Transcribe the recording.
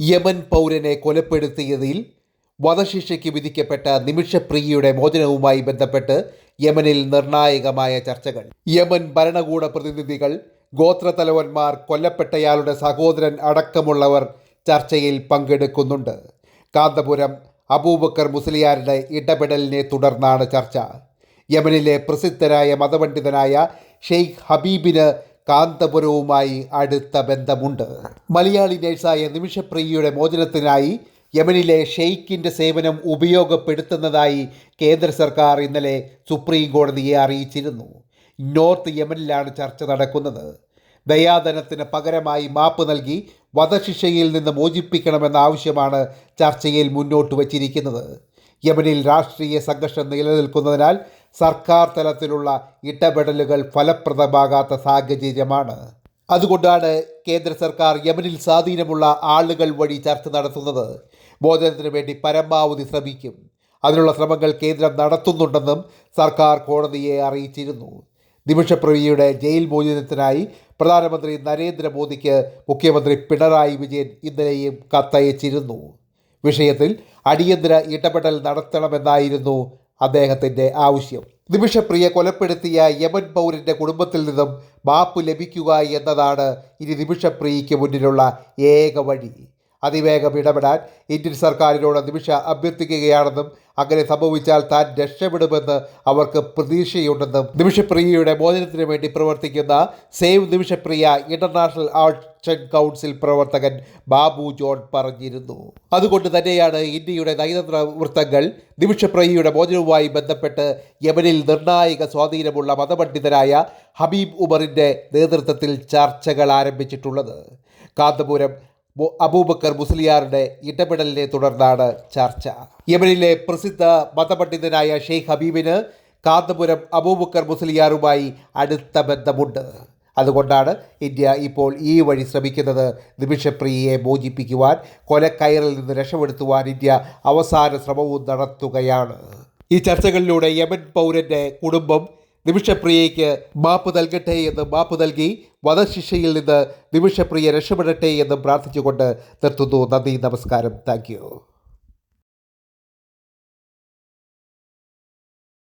Yemen പൗരനെ കൊലപ്പെടുത്തിയതിൽ വധശിക്ഷയ്ക്ക് വിധിക്കപ്പെട്ട നിമിഷപ്രിയയുടെ മോചനവുമായി ബന്ധപ്പെട്ട് യമനിൽ നിർണായകമായ ചർച്ചകൾ. യമൻ ഭരണകൂട പ്രതിനിധികൾ ഗോത്രത്തലവന്മാർ കൊല്ലപ്പെട്ടയാളുടെ സഹോദരൻ അടക്കമുള്ളവർ ചർച്ചയിൽ പങ്കെടുക്കുന്നുണ്ട്. കാന്തപുരം അബൂബക്കർ മുസ്ലിയാരുടെ ഇടപെടലിനെ തുടർന്നാണ് ചർച്ച. യമനിലെ പ്രസിദ്ധനായ മതപണ്ഡിതനായ ഷെയ്ഖ് ഹബീബിന് കാന്തപുരവുമായി അടുത്ത ബന്ധമുണ്ട്. മലയാളി നേഴ്സായ നിമിഷപ്രിയയുടെ മോചനത്തിനായി യമനിലെ ഷെയ്ഖിന്റെ സേവനം ഉപയോഗപ്പെടുത്തുന്നതായി കേന്ദ്ര സർക്കാർ ഇന്നലെ സുപ്രീം കോടതിയെ അറിയിച്ചിരുന്നു. നോർത്ത് യമനിലാണ് ചർച്ച നടക്കുന്നത്. ദയാധനത്തിന് പകരമായി മാപ്പ് നൽകി വധശിക്ഷയിൽ നിന്ന് മോചിപ്പിക്കണമെന്ന ആവശ്യമാണ് ചർച്ചയിൽ മുന്നോട്ട് വച്ചിരിക്കുന്നത്. യമനിൽ രാഷ്ട്രീയ സംഘർഷം നിലനിൽക്കുന്നതിനാൽ സർക്കാർ തലത്തിലുള്ള ഇടപെടലുകൾ ഫലപ്രദമാകാത്ത സാഹചര്യമാണ്. അതുകൊണ്ടാണ് കേന്ദ്ര സർക്കാർ യമനിൽ സ്വാധീനമുള്ള ആളുകൾ വഴി ചർച്ച നടത്തുന്നത്. മോചനത്തിന് വേണ്ടി പരമാവധി ശ്രമിക്കും. അതിനുള്ള ശ്രമങ്ങൾ കേന്ദ്രം നടത്തുന്നുണ്ടെന്നും സർക്കാർ കോടതിയെ അറിയിച്ചിരുന്നു. നിമിഷപ്രവിയുടെ ജയിൽ മോചനത്തിനായി പ്രധാനമന്ത്രി നരേന്ദ്രമോദിക്ക് മുഖ്യമന്ത്രി പിണറായി വിജയൻ ഇന്നലെയും കത്തയച്ചിരുന്നു. വിഷയത്തിൽ അടിയന്തര ഇടപെടൽ നടത്തണമെന്നായിരുന്നു അദ്ദേഹത്തിന്റെ ആവശ്യം. നിമിഷപ്രിയ കൊലപ്പെടുത്തിയ യമൻ പൗരന്റെ കുടുംബത്തിൽ നിന്നും മാപ്പ് ലഭിക്കുക എന്നതാണ് ഇനി നിമിഷപ്രിയയ്ക്ക് മുന്നിലുള്ള ഏക വഴി. അതിവേഗം ഇടപെടാൻ ഇന്ത്യൻ സർക്കാരിനോട് നിമിഷ അഭ്യർത്ഥിക്കുകയാണെന്നും അങ്ങനെ സംഭവിച്ചാൽ താൻ രക്ഷപ്പെടുമെന്ന് അവർക്ക് പ്രതീക്ഷയുണ്ടെന്നും നിമിഷപ്രിയയുടെ മോചനത്തിന് വേണ്ടി പ്രവർത്തിക്കുന്ന save Nimishapriya international action council പ്രവർത്തകൻ ബാബു ജോൺ പറഞ്ഞിരുന്നു. അതുകൊണ്ട് തന്നെയാണ് ഇന്ത്യയുടെ നയതന്ത്ര വൃത്തങ്ങൾ നിമിഷപ്രഹിയുടെ മോചനവുമായി ബന്ധപ്പെട്ട് യമനിൽ നിർണായക സ്വാധീനമുള്ള മതപണ്ഡിതനായ ഹബീബ് ഉമറിന്റെ നേതൃത്വത്തിൽ ചർച്ചകൾ ആരംഭിച്ചിട്ടുള്ളത്. കാന്തപുരം അബൂബക്കർ മുസ്ലിയാരുടെ ഇടപെടലിനെ തുടർന്നാണ് ചർച്ച. യമനിലെ പ്രസിദ്ധ മതപണ്ഡിതനായ ഷെയ്ഖ് ഹബീബിന് കാന്തപുരം അബൂബക്കർ മുസ്ലിയാറുമായി അടുത്ത ബന്ധമുണ്ട്. അതുകൊണ്ടാണ് ഇന്ത്യ ഇപ്പോൾ ഈ വഴി ശ്രമിക്കുന്നത്. നിമിഷപ്രിയയെ മോചിപ്പിക്കുവാൻ കൊലക്കയറിൽ നിന്ന് രക്ഷപ്പെടുത്തുവാൻ ഇന്ത്യ അവസാന ശ്രമവും നടത്തുകയാണ്. ഈ ചർച്ചകളിലൂടെ യമൻ പൗരന്റെ കുടുംബം നിമിഷപ്രിയയ്ക്ക് മാപ്പ് നൽകട്ടെ എന്ന് മാപ്പ് നൽകി വധശിക്ഷയിൽ നിന്ന് നിമിഷപ്രിയ രക്ഷപ്പെടട്ടെ എന്ന് പ്രാർത്ഥിച്ചുകൊണ്ട് നിർത്തുന്നു. നന്ദി നമസ്കാരം. താങ്ക്